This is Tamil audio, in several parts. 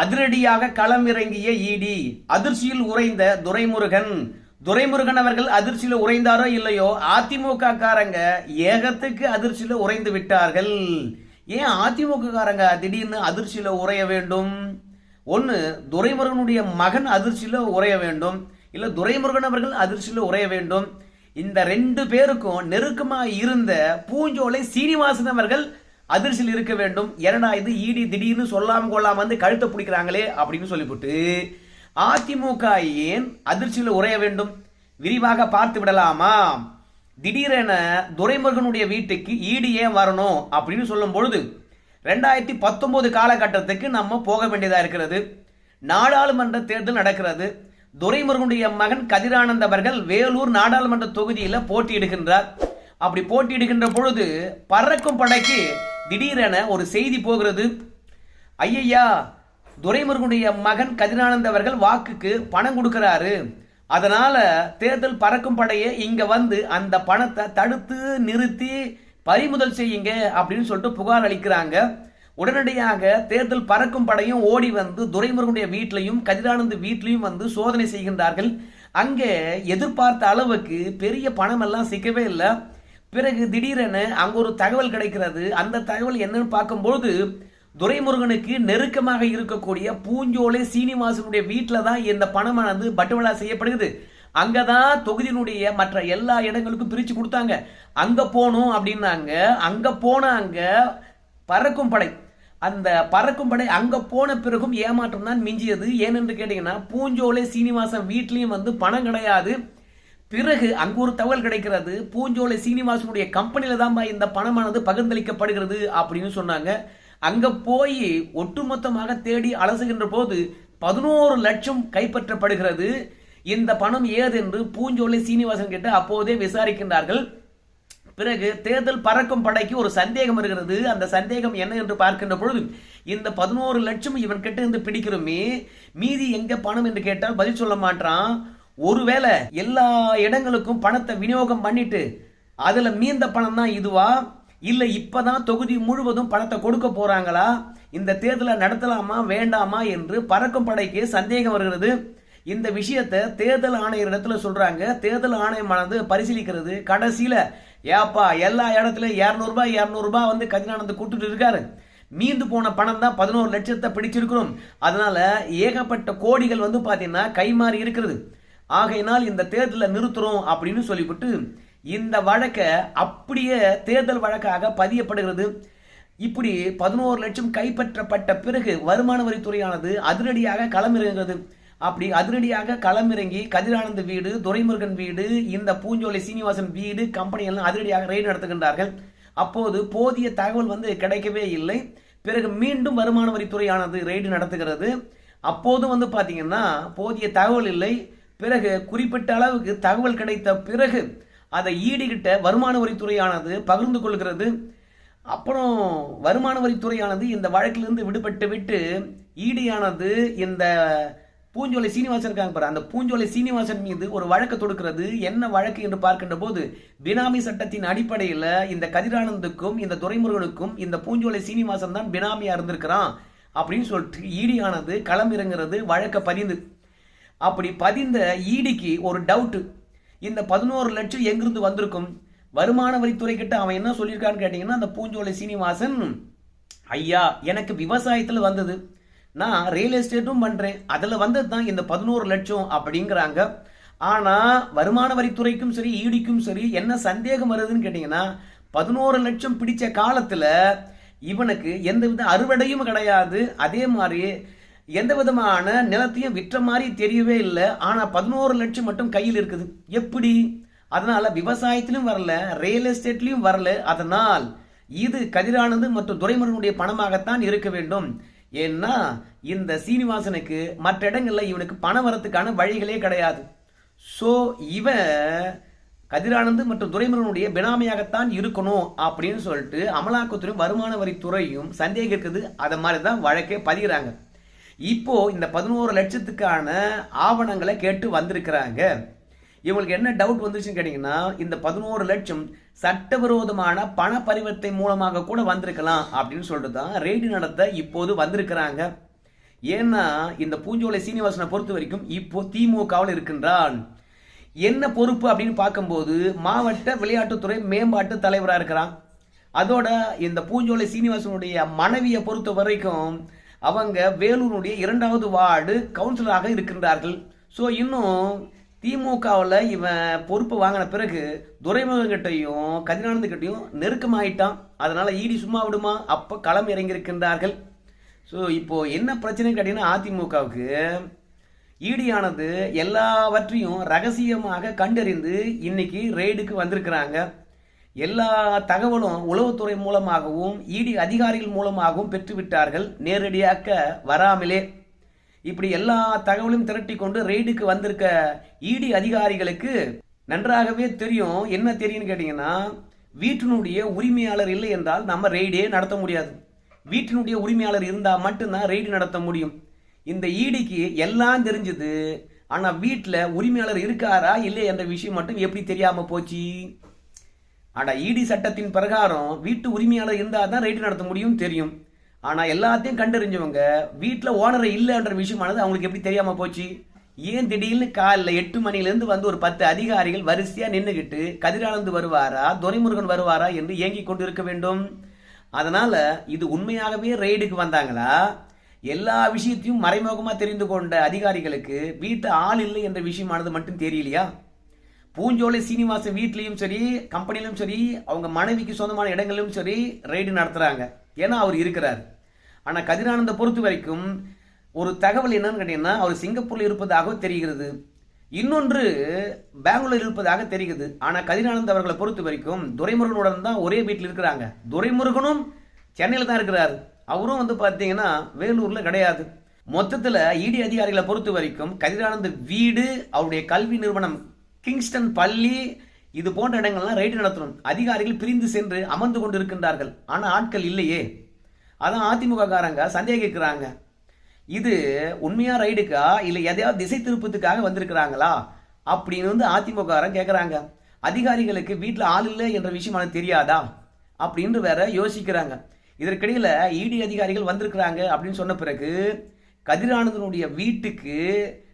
அதிரடியாக களம் இறங்கிய இடி. அதிர்ச்சியில் உறைந்த துரைமுருகன். துரைமுருகன் அவர்கள் அதிர்ச்சியில் உறைந்தாரோ இல்லையோ அதிமுக காரங்க ஏகத்துக்கு அதிர்ச்சியில் உறைந்து விட்டார்கள். ஏன் அதிமுக காரங்க திடீர்னு அதிர்ச்சியில் உறைய வேண்டும்? ஒன்று துரைமுருகனுடைய மகன் அதிர்ச்சியில் உறைய வேண்டும். இல்லை துரைமுருகன் அவர்கள் அதிர்ச்சியில் உறைய வேண்டும். இந்த ரெண்டு பேருக்கும் நெருக்கமாக இருந்த பூஞ்சோலை சீனிவாசன் அவர்கள் அதிர்ச்சியில் இருக்க வேண்டும். ஏன்னா இது ஈடி திடீர்னு சொல்லாம கொள்ளாம வந்து கழுத்தை பிடிக்கிறாங்களே அப்படின்னு சொல்லிவிட்டு அதிமுக ஏன் அதிர்ச்சியில் உறைய வேண்டும்? விரிவாக பார்த்து விடலாமா? திடீரென துரைமுருகனுடைய வீட்டுக்கு ஈடி ஏன் வரணும் அப்படின்னு சொல்லும் பொழுது ரெண்டாயிரத்தி பத்தொன்பது காலகட்டத்துக்கு நம்ம போக வேண்டியதாக இருக்கிறது. நாடாளுமன்ற தேர்தல் நடக்கிறது. துரைமுருகனுடைய மகன் கதிரானந்த் அவர்கள் வேலூர் நாடாளுமன்ற தொகுதியில் போட்டியிடுகின்றார். அப்படி போட்டியிடுகின்ற பொழுது பறக்கும் படைக்கு திடீரென ஒரு செய்தி போகிறது. ஐயையா துரைமுருகனுடைய மகன் கதிரானந்த் அவர்கள் வாக்குக்கு பணம் கொடுக்குறாரு. அதனால தேர்தல் பறக்கும் படையை இங்க வந்து அந்த பணத்தை தடுத்து நிறுத்தி பறிமுதல் செய்யுங்க அப்படின்னு சொல்லிட்டு புகார் அளிக்கிறாங்க. உடனடியாக தேர்தல் பறக்கும் படையும் ஓடி வந்து துரைமுருகனுடைய வீட்லையும் கதிரானந்த் வீட்லையும் வந்து சோதனை செய்கின்றார்கள். அங்கே எதிர்பார்த்த அளவுக்கு பெரிய பணம் எல்லாம் சிக்கவே இல்லை. பிறகு திடீரென அங்க ஒரு தகவல் கிடைக்கிறது. அந்த தகவல் என்னன்னு பார்க்கும்பொழுது துரைமுருகனுக்கு நெருக்கமாக இருக்கக்கூடிய பூஞ்சோலை சீனிவாசனுடைய வீட்டில் தான் இந்த பணமானது பட்டுவலா செய்யப்படுகிறது. அங்கதான் தொகுதியினுடைய மற்ற எல்லா இடங்களுக்கும் பிரிச்சு கொடுத்தாங்க. அங்க போகணும் அப்படின்னாங்க. அங்க போனாங்க பறக்கும் படை. அந்த பறக்கும் படை அங்க போன பிறகும் ஏமாற்றம் தான் மிஞ்சியது. ஏனென்று கேட்டீங்கன்னா பூஞ்சோலை சீனிவாசன் வீட்லயும் வந்து பணம் கிடையாது. பிறகு அங்கு ஒரு தகவல் கிடைக்கிறது. பூஞ்சோலை சீனிவாசனுடைய கம்பெனியில தான் இந்த பணமானது பகிர்ந்தளிக்கப்படுகிறது அப்படின்னு சொன்னாங்க. அங்க போய் ஒட்டுமொத்தமாக தேடி அலசுகின்ற போது பதினோரு லட்சம் கைப்பற்றப்படுகிறது. இந்த பணம் ஏதென்று பூஞ்சோலை சீனிவாசன் கிட்ட அப்போதே விசாரிக்கின்றார்கள். பிறகு தேர்தல் பறக்கும் படைக்கு ஒரு சந்தேகம் இருக்கிறது அந்த சந்தேகம் என்ன என்று பார்க்கின்ற பொழுது இந்த பதினோரு லட்சம் இவன் கிட்ட இருந்து பிடிக்கிறோமே மீதி எங்க பணம் என்று கேட்டால் பதில் சொல்ல மாட்டான் ஒருவேளை எல்லா இடங்களுக்கும் பணத்தை விநியோகம் பண்ணிட்டு அதில் மீந்த பணம் தான் இதுவா? இப்போ தான் தொகுதி முழுவதும் பணத்தை கொடுக்க போறாங்களா? இந்த தேர்தலை நடத்தலாமா வேண்டாமா என்று பறக்கும் படைக்கு சந்தேகம் வருகிறது. இந்த விஷயத்தை தேர்தல் ஆணையர் இடத்துல சொல்றாங்க. தேர்தல் ஆணையமானது பரிசீலிக்கிறது. கடைசியில ஏப்பா எல்லா இடத்துலயும் இரநூறுபா இரநூறுபா வந்து கதிரானந்த் கூட்டுட்டு இருக்காரு. மீந்து போன பணம் தான் பதினோரு லட்சத்தை பிடிச்சிருக்கிறோம். அதனால ஏகப்பட்ட கோடிகள் வந்து பார்த்தீங்கன்னா கைமாறி இருக்கிறது. ஆகையினால் இந்த தேர்தலை நிறுத்துறோம் அப்படின்னு சொல்லிவிட்டு இந்த வழக்கை அப்படியே தேர்தல் வழக்காக பதியப்படுகிறது. இப்படி பதினோரு லட்சம் கைப்பற்றப்பட்ட பிறகு வருமான வரித்துறையானது அதிரடியாக களமிறங்குகிறது. அப்படி அதிரடியாக களமிறங்கி கதிரானந்த வீடு துரைமுருகன் வீடு இந்த பூஞ்சோலை சீனிவாசன் வீடு கம்பெனி எல்லாம் அதிரடியாக ரெய்டு நடத்துகின்றார்கள். அப்போது போதிய தகவல் வந்து கிடைக்கவே இல்லை. பிறகு மீண்டும் வருமான வரித்துறையானது ரெய்டு நடத்துகிறது. அப்போது வந்து பார்த்தீங்கன்னா போதிய தகவல் இல்லை. பிறகு குறிப்பிட்ட அளவுக்கு தகவல் கிடைத்த பிறகு அதை ஈடுகிட்ட வருமான வரித்துறையானது பகிர்ந்து கொள்கிறது. அப்புறம் வருமான வரித்துறையானது இந்த வழக்கிலிருந்து விடுபட்டு விட்டு ஈடியானது இந்த பூஞ்சோலை சீனிவாசன் இருக்காங்க பாரு அந்த பூஞ்சோலை சீனிவாசன் மீது ஒரு வழக்கு தொடுக்கிறது. என்ன வழக்கு என்று பார்க்கின்ற போது பினாமி சட்டத்தின் அடிப்படையில் இந்த கதிரானந்துக்கும் இந்த துரைமுருகனுக்கும் இந்த பூஞ்சோலை சீனிவாசன் தான் பினாமியா இருந்திருக்கிறான் அப்படின்னு சொல்லிட்டு ஈடியானது களம் இறங்குறது வழக்க பதிந்து அப்படி பதிந்த ஈடிக்கு ஒரு டவுட்டு இந்த பதினோரு லட்சம் எங்கிருந்து வந்திருக்கும்? வருமான வரித்துறை கிட்ட அவன் என்ன சொல்லியிருக்கான்னு கேட்டிங்கன்னா அந்த பூஞ்சோலை சீனிவாசன் ஐயா எனக்கு விவசாயத்தில் வந்தது. நான் ரியல் எஸ்டேட்டும் பண்ணுறேன் அதில் வந்தது தான் இந்த பதினோரு லட்சம் அப்படிங்கிறாங்க. ஆனால் வருமான வரித்துறைக்கும் சரி ஈடிக்கும் சரி என்ன சந்தேகம் வருதுன்னு கேட்டிங்கன்னா பதினோரு லட்சம் பிடித்த காலத்தில் இவனுக்கு எந்தவித அறுவடையும் கிடையாது. அதே மாதிரி எந்த விதமான நிலத்தையும் விற்ற மாதிரி தெரியவே இல்லை. ஆனால் பதினோரு லட்சம் மட்டும் கையில் இருக்குது. எப்படி? அதனால விவசாயத்திலும் வரல ரியல் எஸ்டேட்லையும் வரல. அதனால் இது கதிரானது மற்றும் துரைமுருகனுடைய பணமாகத்தான் இருக்க வேண்டும். ஏன்னா இந்த சீனிவாசனுக்கு மற்ற இடங்களில் இவனுக்கு பணம் வரத்துக்கான வழிகளே கிடையாது. ஸோ இவன் கதிரானந்து மற்றும் துரைமுருகனுடைய பினாமியாகத்தான் இருக்கணும் அப்படின்னு சொல்லிட்டு அமலாக்கத்துறையும் வருமான வரித்துறையும் சந்தேகிக்கிறது அதை மாதிரி தான் வழக்கே பதிகிறாங்க. இப்போ இந்த பதினோரு லட்சத்துக்கான ஆவணங்களை கேட்டு வந்திருக்கிறாங்க. இவங்களுக்கு என்ன டவுட் வந்துச்சுன்னு கேட்டிங்கன்னா இந்த பதினோரு லட்சம் சட்டவிரோதமான பண பரிவர்த்தை மூலமாக கூட வந்திருக்கலாம் அப்படின்னு சொல்லிட்டு தான் ரெய்டு நடத்த இப்போது வந்திருக்கிறாங்க. ஏன்னா இந்த பூஞ்சோலை சீனிவாசனை பொறுத்த வரைக்கும் இப்போ திமுகவில் இருக்கின்றான். என்ன பொறுப்பு அப்படின்னு பார்க்கும்போது மாவட்ட விளையாட்டுத்துறை மேம்பாட்டு தலைவராக இருக்கிறான். அதோட இந்த பூஞ்சோலை சீனிவாசனுடைய மனைவியை பொறுத்த வரைக்கும் அவங்க வேலூருடைய இரண்டாவது வார்டு கவுன்சிலராக இருக்கின்றார்கள். ஸோ இன்னும் திமுகவில் இவன் பொறுப்பு வாங்கின பிறகு துரைமுகங்கிட்டையும் கதிரானந்து கிட்டையும் நெருக்கமாயிட்டான். அதனால் ஈடி சும்மா விடுமா? அப்போ களம் இறங்கியிருக்கின்றார்கள். ஸோ இப்போது என்ன பிரச்சனை கேட்டிங்கன்னா அதிமுகவுக்கு ஈடியானது எல்லாவற்றையும் ரகசியமாக கண்டறிந்து இன்னைக்கு ரெய்டுக்கு வந்திருக்கிறாங்க. எல்லா தகவலும் உளவுத்துறை மூலமாகவும் இடி அதிகாரிகள் மூலமாகவும் பெற்றுவிட்டார்கள். நேரடியாக வராமலே இப்படி எல்லா தகவலும் திரட்டி கொண்டு ரெய்டுக்கு வந்திருக்க இடி அதிகாரிகளுக்கு நன்றாகவே தெரியும். என்ன தெரியும்னு கேட்டிங்கன்னா வீட்டினுடைய உரிமையாளர் இல்லை என்றால் நம்ம ரெய்டே நடத்த முடியாது. வீட்டினுடைய உரிமையாளர் இருந்தால் மட்டும்தான் ரெய்டு நடத்த முடியும். இந்த ஈடிக்கு எல்லாம் தெரிஞ்சது. ஆனால் வீட்டில் உரிமையாளர் இருக்காரா இல்லை என்ற விஷயம் மட்டும் எப்படி தெரியாமல் போச்சு? ஆனா இடி சட்டத்தின் பிரகாரம் வீட்டு உரிமையாளர் இருந்தால் தான் ரைடு நடத்த முடியும் தெரியும். ஆனால் எல்லாத்தையும் கண்டறிஞ்சவங்க வீட்டில் ஓனரை இல்லைன்ற விஷயமானது அவங்களுக்கு எப்படி தெரியாமல் போச்சு? ஏன் திடீர்னு காலைல எட்டு மணிலேருந்து வந்து ஒரு பத்து அதிகாரிகள் வரிசையாக நின்றுக்கிட்டு கதிரானந்து வருவாரா துரைமுருகன் வருவாரா என்று ஏங்கிக் கொண்டு இருக்க வேண்டும்? அதனால் இது உண்மையாகவே ரெய்டுக்கு வந்தாங்களா? எல்லா விஷயத்தையும் மறைமுகமாக தெரிந்து கொண்ட அதிகாரிகளுக்கு வீட்டு ஆள் இல்லை என்ற விஷயமானது மட்டும் தெரியலையா? பூஞ்சோலை சீனிவாசன் வீட்லேயும் சரி கம்பெனிலும் சரி அவங்க மனைவிக்கு சொந்தமான இடங்களிலும் சரி ரெய்டு நடத்துகிறாங்க ஏன்னா அவர் இருக்கிறார். ஆனால் கதிரானந்த பொறுத்த வரைக்கும் ஒரு தகவல் என்னன்னு கேட்டிங்கன்னா அவர் சிங்கப்பூரில் இருப்பதாக தெரிகிறது. இன்னொன்று பெங்களூர் இருப்பதாக தெரிகிறது. ஆனால் கதிரானந்த் அவர்களை பொறுத்த வரைக்கும் துரைமுருகனுடன் தான் ஒரே வீட்டில் இருக்கிறாங்க. துரைமுருகனும் சென்னையில் தான் இருக்கிறார். அவரும் வந்து பார்த்தீங்கன்னா வேலூரில் கிடையாது. மொத்தத்தில் இடி அதிகாரிகளை பொறுத்த வரைக்கும் கதிரானந்த் வீடு அவருடைய கல்வி நிறுவனம் கிங்ஸ்டன் பள்ளி இது போன்ற இடங்கள்லாம் ரைடு நடத்தணும். அதிகாரிகள் பிரிந்து சென்று அமர்ந்து கொண்டு இருக்கின்றார்கள் ஆனால் ஆட்கள் இல்லையே. அதான் அதிமுக காரங்க சந்தேகிக்கிறாங்க இது உண்மையாக ரைடுக்கா இல்லை எதையாவது திசை திருப்பத்துக்காக வந்திருக்கிறாங்களா? அப்படின்னு வந்து அதிமுககாரன் கேட்குறாங்க. அதிகாரிகளுக்கு வீட்டில் ஆள் இல்லை என்ற விஷயம் எனக்கு தெரியாதா? அப்படின்னு வேற யோசிக்கிறாங்க. இதற்கிடையில் இடி அதிகாரிகள் வந்திருக்கிறாங்க அப்படின்னு சொன்ன பிறகு கதிரானந்தனுடைய வீட்டுக்கு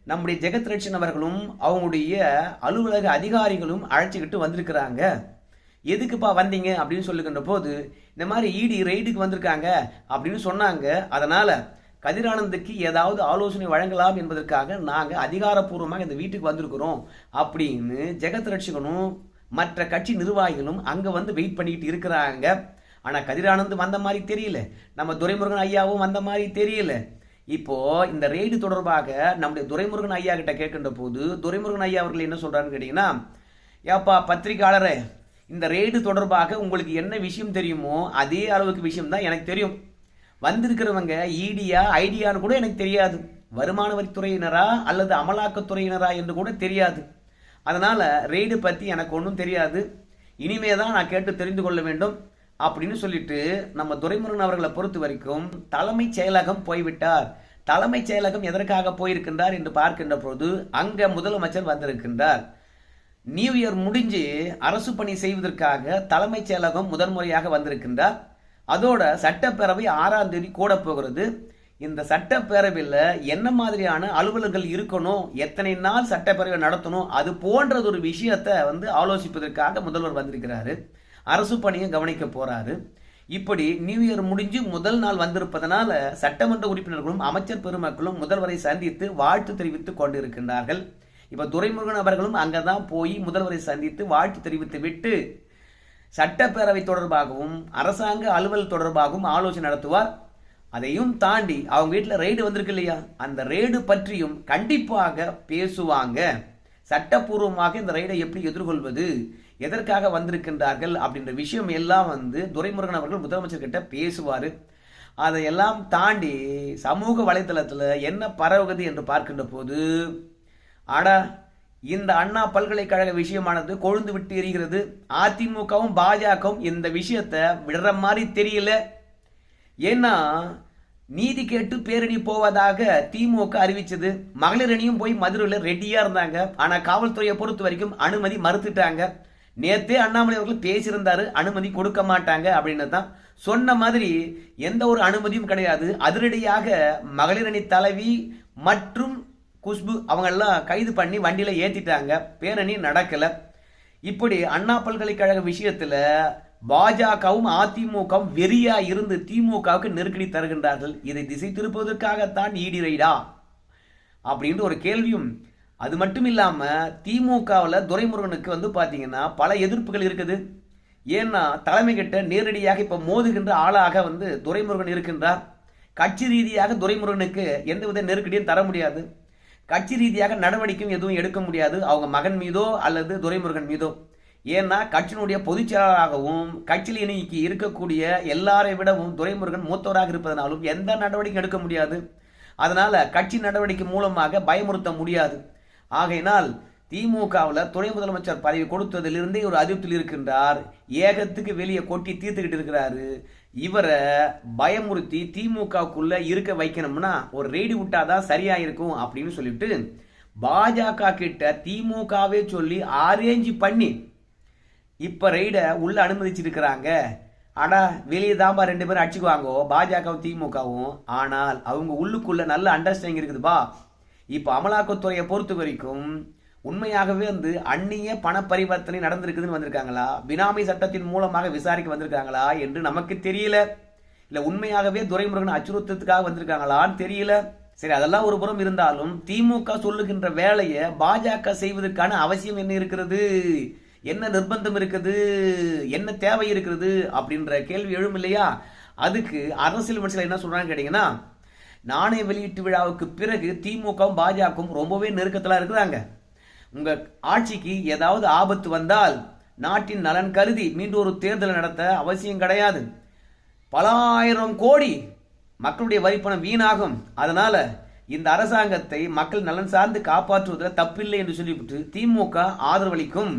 நம்முடைய ஜெகத் ரட்சன் அவர்களும் அவங்களுடைய அலுவலக அதிகாரிகளும் அழைச்சிக்கிட்டு வந்திருக்கிறாங்க. எதுக்குப்பா வந்தீங்க அப்படின்னு சொல்லுகின்ற போது இந்த மாதிரி இடி ரெய்டுக்கு வந்திருக்காங்க அப்படின்னு சொன்னாங்க. அதனால் கதிரானந்துக்கு ஏதாவது ஆலோசனை வழங்கலாம் என்பதற்காக நாங்கள் அதிகாரப்பூர்வமாக இந்த வீட்டுக்கு வந்திருக்கிறோம் அப்படின்னு ஜெகத் ரட்சகனும் மற்ற கட்சி நிர்வாகிகளும் அங்கே வந்து வெயிட் பண்ணிக்கிட்டு இருக்கிறாங்க. ஆனால் கதிரானந்த் வந்த மாதிரி தெரியல. நம்ம துரைமுருகன் ஐயாவும் வந்த மாதிரி தெரியல. இப்போ இந்த ரெய்டு தொடர்பாக நம்முடைய துரைமுருகன் ஐயா கிட்ட கேட்கின்ற போது துரைமுருகன் ஐயா அவர்கள் என்ன சொல்றாருன்னு கேட்டீங்கன்னா ஏப்பா பத்திரிகையாளரே இந்த ரெய்டு தொடர்பாக உங்களுக்கு என்ன விஷயம் தெரியுமோ அதே அளவுக்கு விஷயம் தான் எனக்கு தெரியும். வந்திருக்கிறவங்க ஈடியா ஐடியான்னு கூட எனக்கு தெரியாது. வருமான வரித்துறையினரா அல்லது அமலாக்கத்துறையினரா என்று கூட தெரியாது. அதனால ரெய்டு பற்றி எனக்கு ஒன்றும் தெரியாது. இனிமே தான் நான் கேட்டு தெரிந்து கொள்ள வேண்டும். அப்படின்னு சொல்லிட்டு நம்ம துரைமுருகன் அவர்களை பொறுத்த வரைக்கும் தலைமைச் செயலகம் போய்விட்டார். தலைமைச் செயலகம் எதற்காக போயிருக்கின்றார் என்று பார்க்கின்ற போது அங்க முதலமைச்சர் வந்திருக்கின்றார். நியூ இயர் முடிஞ்சு அரசு பணி செய்வதற்காக தலைமைச் செயலகம் முதன்முறையாக வந்திருக்கின்றார். அதோட சட்டப்பேரவை ஆறாம் தேதி கூட போகிறது இந்த சட்டப்பேரவையில் என்ன மாதிரியான அலுவலர்கள் இருக்கணும் எத்தனை நாள் சட்டப்பேரவை நடத்தணும் அது போன்றது ஒரு விஷயத்தை வந்து ஆலோசிப்பதற்காக முதல்வர் வந்திருக்கிறாரு. அரசு பணியை கவனிக்க போறாரு. இப்படி நியூ இயர் முடிஞ்சு முதல் நாள் வந்திருப்பதனால சட்டமன்ற உறுப்பினர்களும் அமைச்சர் பெருமக்களும் முதல்வரை சந்தித்து வாழ்த்து தெரிவித்துக் கொண்டிருக்கின்றார்கள். இப்ப துரைமுருகன் அவர்களும் அங்கதான் போய் முதல்வரை சந்தித்து வாழ்த்து தெரிவித்து விட்டு சட்டப்பேரவை தொடர்பாகவும் அரசாங்க அலுவல் தொடர்பாகவும் ஆலோசனை நடத்துவார். அதையும் தாண்டி அவங்க வீட்டில் ரெய்டு வந்திருக்கு இல்லையா? அந்த ரெய்டு பற்றியும் கண்டிப்பாக பேசுவாங்க. சட்டப்பூர்வமாக இந்த ரெய்டை எப்படி எதிர்கொள்வது? எதற்காக வந்திருக்கின்றார்கள் அப்படின்ற விஷயம் எல்லாம் வந்து துரைமுருகன் அவர்கள் முதலமைச்சர் கிட்ட பேசுவார். அதையெல்லாம் தாண்டி சமூக வலைத்தளத்தில் என்ன பரவுகிறது என்று பார்க்கின்ற போது ஆடா இந்த அண்ணா பல்கலைக்கழக விஷயமானது கொழுந்து விட்டு எரிகிறது. அதிமுகவும் பாஜகவும் இந்த விஷயத்தை விடுற மாதிரி தெரியல. ஏன்னா நீதி கேட்டு பேரணி போவதாக திமுக அறிவிச்சது. மகளிர் அணியும் போய் மதுரையில் ரெடியாக இருந்தாங்க. ஆனால் காவல்துறையை பொறுத்த வரைக்கும் அனுமதி மறுத்துட்டாங்க. நேத்தே அண்ணாமலை அவர்கள் பேசியிருந்தாரு அனுமதி கொடுக்க மாட்டாங்க அப்படின்னு தான் சொன்ன மாதிரி எந்த ஒரு அனுமதியும் கிடையாது. அதிரடியாக மகளிரணி தலைவி மற்றும் குஷ்பு அவங்கெல்லாம் கைது பண்ணி வண்டியில் ஏற்றிட்டாங்க பேரணி நடக்கலை. இப்படி அண்ணா பல்கலைக்கழக விஷயத்தில் பாஜகவும் அதிமுகவும் வெறியா இருந்து திமுகவுக்கு நெருக்கடி தருகின்றார்கள். இதை திசை திருப்புவதற்காகத்தான் ஈடிரைடா அப்படின்ற ஒரு கேள்வியும் அது மட்டும் இல்லாமல் திமுகவில் துரைமுருகனுக்கு வந்து பார்த்தீங்கன்னா பல எதிர்ப்புகள் இருக்குது. ஏன்னா தலைமை கிட்ட நேரடியாக இப்போ மோதுகின்ற ஆளாக வந்து துரைமுருகன் இருக்கின்றார். கட்சி ரீதியாக துரைமுருகனுக்கு எந்தவித நெருக்கடியும் தர முடியாது. கட்சி ரீதியாக நடவடிக்கையும் எதுவும் எடுக்க முடியாது. அவங்க மகன் மீதோ அல்லது துரைமுருகன் மீதோ. ஏன்னா கட்சியினுடைய பொதுச் செயலாளராகவும் கட்சியில் இன்னைக்கு இருக்கக்கூடிய எல்லாரை விடவும் துரைமுருகன் மூத்தவராக இருப்பதனாலும் எந்த நடவடிக்கையும் எடுக்க முடியாது. அதனால் கட்சி நடவடிக்கை மூலமாக பயமுறுத்த முடியாது. ஆகையினால் திமுகவில் துணை முதலமைச்சர் பதவி கொடுத்ததிலிருந்தே ஒரு அதிருப்தியில் இருக்கின்றார். ஏகத்துக்கு வெளியே கொட்டி தீர்த்துக்கிட்டு இருக்கிறாரு. இவரை பயமுறுத்தி திமுகவுக்குள்ள இருக்க வைக்கணும்னா ஒரு ரெய்டு விட்டாதான் சரியா இருக்கும் அப்படின்னு சொல்லிட்டு பாஜக கிட்ட திமுகவே சொல்லி அரேஞ்ச் பண்ணி இப்போ ரெய்டை உள்ள அனுமதிச்சிருக்கிறாங்க. ஆனால் வெளியே தான்பா ரெண்டு பேரும் அடிச்சுக்குவாங்கோ பாஜகவும் திமுகவும். ஆனால் அவங்க உள்ளுக்குள்ள நல்ல அண்டர்ஸ்டாண்டிங் இருக்குதுப்பா. இப்போ அமலாக்கத்துறையை பொறுத்த வரைக்கும் உண்மையாகவே வந்து அந்நிய பண பரிவர்த்தனை நடந்திருக்குதுன்னு வந்திருக்காங்களா? பினாமி சட்டத்தின் மூலமாக விசாரிக்க வந்திருக்காங்களா என்று நமக்கு தெரியல. இல்லை உண்மையாகவே துரைமுருகன் அச்சுறுத்தத்துக்காக வந்திருக்காங்களான்னு தெரியல. சரி அதெல்லாம் ஒரு புறம் இருந்தாலும் திமுக சொல்லுகின்ற வேலையை பாஜக செய்வதற்கான அவசியம் என்ன இருக்கிறது? என்ன நிர்பந்தம் இருக்குது? என்ன தேவை இருக்கிறது? அப்படின்ற கேள்வி எழும் இல்லையா? அதுக்கு அரசியல் மனுஷன் என்ன சொல்றாங்க கேட்டீங்கன்னா நாணய வெளியீட்டு விழாவுக்கு பிறகு திமுகவும் பாஜகவும் ரொம்பவே நெருக்கத்தில் இருக்கிறாங்க. உங்க ஆட்சிக்கு ஏதாவது ஆபத்து வந்தால் நாட்டின் நலன் கருதி மீண்டும் ஒரு தேர்தல் நடத்த அவசியம் கிடையாது. பல ஆயிரம் கோடி மக்களுடைய வரிப்பணம் வீணாகும். அதனால இந்த அரசாங்கத்தை மக்கள் நலன் சார்ந்து காப்பாற்றுவதில் தப்பில்லை என்று சொல்லிவிட்டு திமுக ஆதரவளிக்கும்.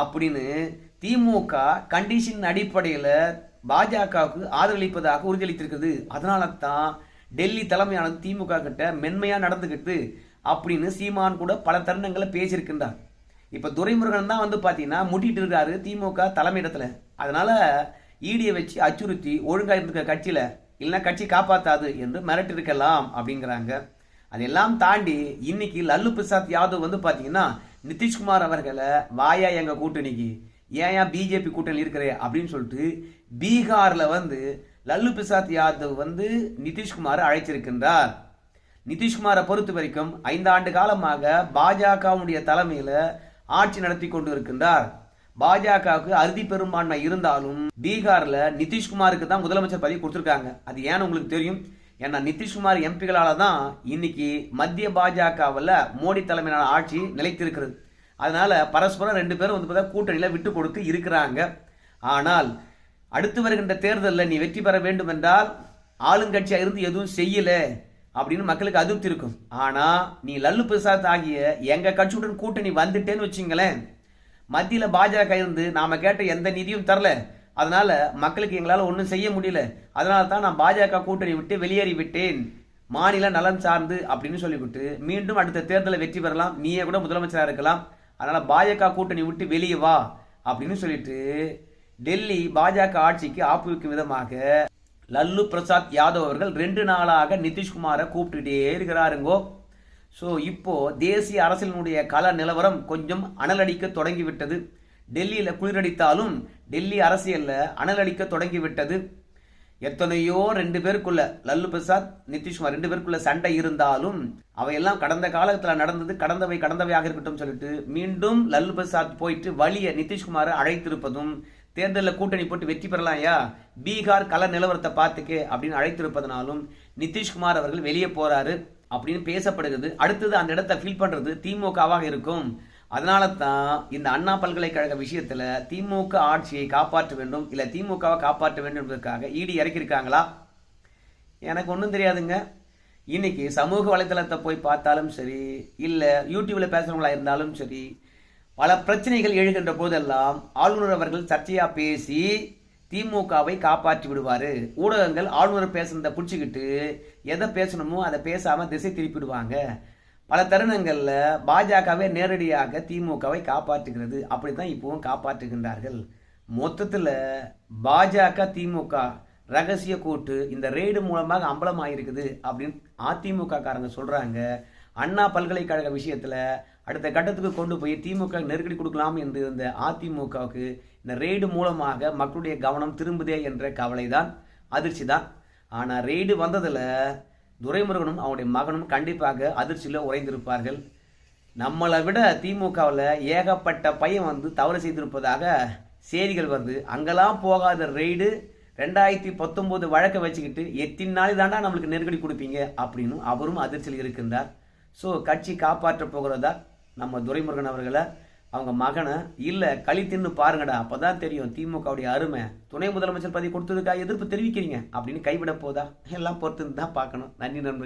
அப்படின்னு திமுக கண்டிஷன் அடிப்படையில் பாஜகவுக்கு ஆதரவளிப்பதாக உறுதியளித்திருக்குது. அதனால தான் டெல்லி தலைமையானது திமுக கிட்ட மென்மையாக நடந்துக்கிட்டு அப்படின்னு சீமான் கூட பல தருணங்களை பேசியிருக்கின்றார். இப்போ துரைமுருகன் தான் வந்து பார்த்தீங்கன்னா முட்டிட்டு இருக்காரு திமுக தலைமையிடத்தில். அதனால ஈடியை வச்சு அச்சுறுத்தி ஒழுங்காக இருந்திருக்க கட்சியில் இல்லைன்னா கட்சி காப்பாற்றாது என்று மிரட்டிருக்கலாம் அப்படிங்கிறாங்க. அதெல்லாம் தாண்டி இன்னைக்கு லல்லு பிரசாத் யாதவ் வந்து பார்த்தீங்கன்னா நிதிஷ்குமார் அவர்களை வாயா எங்க கூட்டணிக்கு? ஏன் ஏன் பிஜேபி கூட்டணி இருக்கிறே அப்படின்னு சொல்லிட்டு பீகார்ல வந்து லல்லு பிரசாத் யாதவ் வந்து நிதிஷ்குமார் அழைச்சிருக்கின்றார் நிதிஷ்குமாரை பொறுத்த வரைக்கும் ஐந்தாண்டு காலமாக பாஜகவுடைய தலைமையில ஆட்சி நடத்தி கொண்டு இருக்கின்றார் பாஜகவுக்கு அறுதி பெரும்பான்மை இருந்தாலும் பீகார்ல நிதிஷ்குமாருக்கு தான் முதலமைச்சர் பதவி கொடுத்திருக்காங்க. அது ஏன்னு உங்களுக்கு தெரியும்? ஏன்னா நிதிஷ்குமார் எம்பிகளால தான் இன்னைக்கு மத்திய பாஜகவில் மோடி தலைமையிலான ஆட்சி நிலைத்திருக்கிறது. அதனால பரஸ்பரம் ரெண்டு பேரும் வந்து பார்த்தா கூட்டணியில் விட்டு கொடுத்து இருக்கிறாங்க. ஆனால் அடுத்து வருகின்ற தேர்தலில் நீ வெற்றி பெற வேண்டும் என்றால் ஆளுங்கட்சியாக இருந்து எதுவும் செய்யலை அப்படின்னு மக்களுக்கு அதிருப்தி இருக்கும். ஆனால் நீ லல்லு பிரசாத் ஆகிய எங்கள் கட்சியுடன் கூட்டணி வந்துட்டேன்னு வச்சுங்களேன் மத்தியில் பாஜக இருந்து நாம கேட்ட எந்த நிதியும் தரல. அதனால் மக்களுக்கு எங்களால் ஒன்றும் செய்ய முடியல. அதனால தான் நான் பாஜக கூட்டணி விட்டு வெளியேறி விட்டேன். மாநில நலன் சார்ந்து அப்படின்னு சொல்லிவிட்டு மீண்டும் அடுத்த தேர்தலில் வெற்றி பெறலாம். நீயே கூட முதலமைச்சராக இருக்கலாம். அதனால் பாஜக கூட்டணி விட்டு வெளியே வா அப்படின்னு சொல்லிட்டு டெல்லி பாஜக ஆட்சிக்கு ஆப்புவிக்கும் விதமாக லல்லு பிரசாத் யாதவ் அவர்கள் ரெண்டு நாளாக நிதிஷ்குமாரை கூப்பிட்டுட்டே இருக்கிறாருங்கோ. ஸோ இப்போ தேசிய அரசியலினுடைய கள நிலவரம் கொஞ்சம் அனலடிக்க தொடங்கிவிட்டது. டெல்லியில் குளிரடித்தாலும் டெல்லி அரசியலில் அனலடிக்க தொடங்கிவிட்டது. எத்தனையோ ரெண்டு பேருக்குள்ள லல்லு பிரசாத் நிதிஷ்குமார் ரெண்டு பேருக்குள்ள சண்டை இருந்தாலும் அவையெல்லாம் கடந்த காலத்தில் நடந்தது கடந்தவை கடந்தவையாக இருக்கட்டும் சொல்லிட்டு மீண்டும் லல்லு பிரசாத் போயிட்டு வழியை நிதிஷ்குமாரை அழைத்திருப்பதும் தேர்தலில் கூட்டணி போட்டு வெற்றி பெறலாம்யா பீகார் கள நிலவரத்தை பார்த்துக்கே அப்படின்னு அழைத்திருப்பதனாலும் நிதிஷ்குமார் அவர்கள் வெளியே போறாரு அப்படின்னு பேசப்படுகிறது. அடுத்தது அந்த இடத்த ஃபில் பண்றது திமுகவாக இருக்கும். அதனால தான் இந்த அண்ணா பல்கலைக்கழக விஷயத்துல திமுக ஆட்சியை காப்பாற்ற வேண்டும். இல்லை திமுகவை காப்பாற்ற வேண்டும் என்பதற்காக இடி இறக்கியிருக்காங்களா? எனக்கு ஒன்றும் தெரியாதுங்க. இன்னைக்கு சமூக வலைதளத்தை போய் பார்த்தாலும் சரி இல்லை யூடியூப்ல பேசுறவங்களா இருந்தாலும் சரி பல பிரச்சனைகள் எழுகின்ற போதெல்லாம் ஆளுநர் அவர்கள் சர்ச்சையா பேசி திமுகவை காப்பாற்றி விடுவாரு. ஊடகங்கள் ஆளுநர் பேசுனதை பிடிச்சிக்கிட்டு எதை பேசணுமோ அதை பேசாம திசை திருப்பிடுவாங்க. பல தருணங்களில் பாஜகவே நேரடியாக திமுகவை காப்பாற்றுகிறது. அப்படித்தான் இப்பவும் காப்பாற்றுகின்றார்கள். மொத்தத்தில் பாஜக திமுக ரகசிய கூட்டு இந்த ரெய்டு மூலமாக அம்பலமாயிருக்குது அப்படின்னு அதிமுக காரங்க சொல்றாங்க. அண்ணா பல்கலைக்கழக விஷயத்துல அடுத்த கட்டத்துக்கு கொண்டு போய் திமுக நெருக்கடி கொடுக்கலாம் என்று இருந்த அதிமுகவுக்கு இந்த ரெய்டு மூலமாக மக்களுடைய கவனம் திரும்புதே என்ற கவலை தான் அதிர்ச்சி தான் ஆனால் ரெய்டு வந்ததில் துரைமுருகனும் அவனுடைய மகனும் கண்டிப்பாக அதிர்ச்சியில் உறைந்திருப்பார்கள். நம்மளை விட திமுகவில் ஏகப்பட்ட பையன் வந்து தவறு செய்திருப்பதாக செய்திகள் வருது. அங்கெல்லாம் போகாத ரெய்டு ரெண்டாயிரத்தி பத்தொம்போது வழக்கை வச்சுக்கிட்டு எத்தனை நாள் தாண்டா நம்மளுக்கு நெருக்கடி கொடுப்பீங்க அப்படின்னு அவரும் அதிர்ச்சியில் இருக்கின்றார். ஸோ கட்சி காப்பாற்ற போகிறதா? நம்ம துரைமுருகன் அவர்களை அவங்க மகனை இல்லை களி தின்னு பாருங்கடா அப்பதான் தெரியும் திமுகவுடைய அருமை. துணை முதலமைச்சர் பதவி கொடுத்ததுக்காக எதிர்ப்பு தெரிவிக்கிறீங்க அப்படின்னு கைவிட போதா? எல்லாம் பொறுத்து தான் பார்க்கணும். நன்றி நண்பர்